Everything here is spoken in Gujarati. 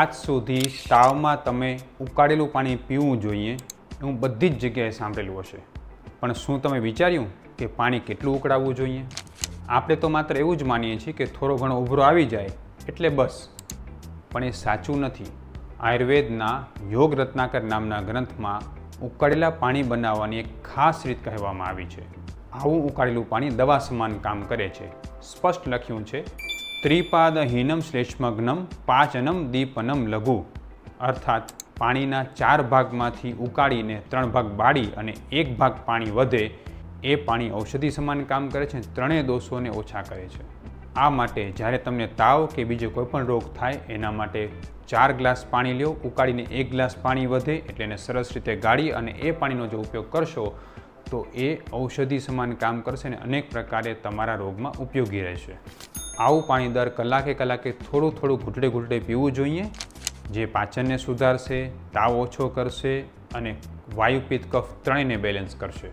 આજ સુધી તાવમાં તમે ઉકાળેલું પાણી પીવું જોઈએ એવું બધી જ જગ્યાએ સાંભળેલું હશે. પણ શું તમે વિચાર્યું કે પાણી કેટલું ઉકળાવવું જોઈએ? આપણે તો માત્ર એવું જ માનીએ છીએ કે થોડો ઘણો ઉભરો આવી જાય એટલે બસ. પણ એ સાચું નથી. આયુર્વેદના યોગ રત્નાકર નામના ગ્રંથમાં ઉકાળેલા પાણી બનાવવાની એક ખાસ રીત કહેવામાં આવી છે. આવું ઉકાળેલું પાણી દવા સમાન કામ કરે છે. સ્પષ્ટ લખ્યું છે ત્રિપાદહીનમ શ્લેષ્મગ્નમ, પાંચનમ દીપનમ લઘુ. અર્થાત પાણીના ચાર ભાગમાંથી ઉકાળીને ત્રણ ભાગ બાળી અને એક ભાગ પાણી વધે, એ પાણી ઔષધિ સમાન કામ કરે છે ત્રણેય દોષોને ઓછા કરે છે. આ માટે જ્યારે તમને તાવ કે બીજો કોઈ પણ રોગ થાય, એના માટે ચાર ગ્લાસ પાણી લ્યો, ઉકાળીને એક ગ્લાસ પાણી વધે, એટલે એને સરસ રીતે ગાળી અને એ પાણીનો જો ઉપયોગ કરશો, તો એ ઔષધિ સમાન કામ કરશે અને અનેક પ્રકારે તમારા રોગમાં ઉપયોગી રહેશે. આવું પાણી દર કલાકે કલાકે થોડું થોડું ઘૂંટડે ઘૂંટડે પીવું જોઈએ. જે પાચનને સુધારશે, તાવ ઓછો કરશે અને વાયુપિત્ત કફ ત્રણેયને બેલેન્સ કરશે.